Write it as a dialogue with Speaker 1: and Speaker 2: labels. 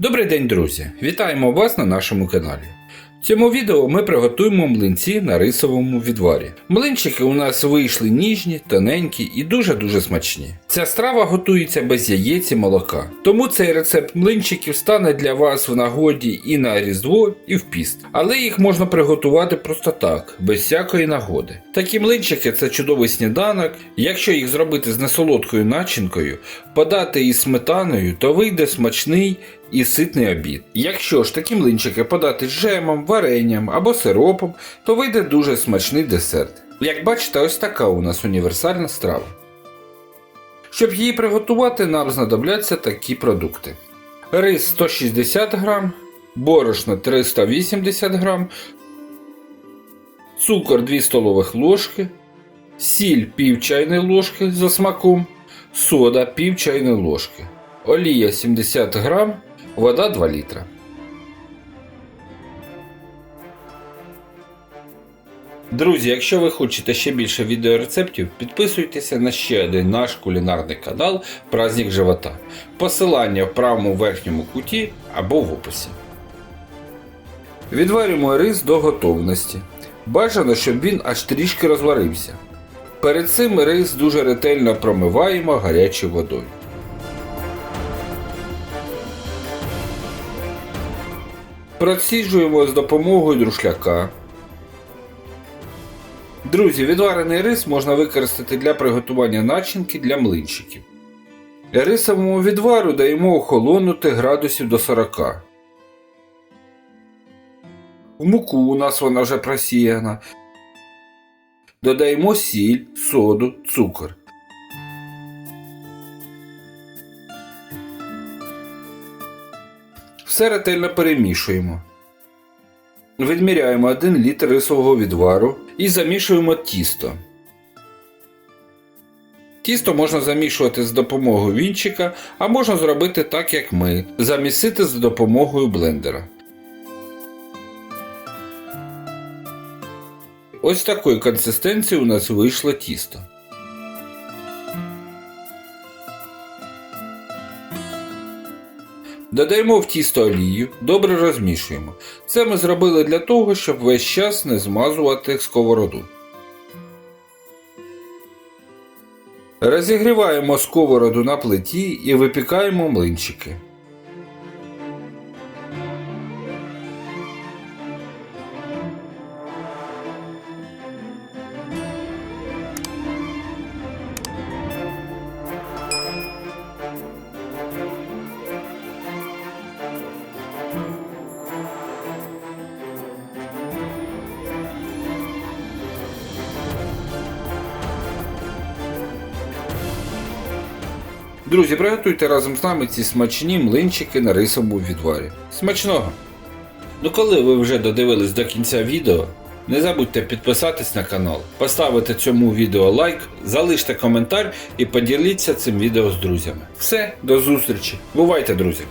Speaker 1: Добрий день, друзі! Вітаємо вас на нашому каналі. В цьому відео ми приготуємо млинці на рисовому відварі. Млинчики у нас вийшли ніжні, тоненькі і дуже-дуже смачні. Ця страва готується без яєць і молока. Тому цей рецепт млинчиків стане для вас в нагоді і на Різдво, і в піст. Але їх можна приготувати просто так, без всякої нагоди. Такі млинчики це чудовий сніданок. Якщо їх зробити з несолодкою начинкою, подати із сметаною, то вийде смачний і ситний обід. Якщо ж такі млинчики подати з джемом, варенням або сиропом, то вийде дуже смачний десерт. Як бачите, ось така у нас універсальна страва. Щоб її приготувати, нам знадобляться такі продукти: рис 160 г, борошно 380 г, цукор 2 столових ложки, сіль пів чайної ложки за смаком, сода пів чайної ложки, олія 70 г, вода 2 літра. Друзі, якщо ви хочете ще більше відеорецептів, підписуйтеся на ще один наш кулінарний канал Праздник живота. Посилання в правому верхньому куті або в описі. Відварюємо рис до готовності. Бажано, щоб він аж трішки розварився. Перед цим рис дуже ретельно промиваємо гарячою водою. Проціжуємо з допомогою друшляка. Друзі, відварений рис можна використати для приготування начинки для млинчиків. Рисовому відвару даємо охолонути градусів до 40. В муку у нас вона вже просіяна. Додаємо сіль, соду, цукор. Все ретельно перемішуємо. Відміряємо 1 літр рисового відвару і замішуємо тісто. Тісто можна замішувати з допомогою вінчика, а можна зробити так, як ми, замісити з допомогою блендера. Ось такої консистенції у нас вийшло тісто. Додаємо в тісто олію, добре розмішуємо. Це ми зробили для того, щоб весь час не змазувати сковороду. Розігріваємо сковороду на плиті і випікаємо млинчики. Друзі, приготуйте разом з нами ці смачні млинчики на рисовому відварі. Смачного! Ну коли ви вже додивились до кінця відео, не забудьте підписатись на канал, поставити цьому відео лайк, залиште коментар і поділіться цим відео з друзями. Все, до зустрічі. Бувайте, друзі!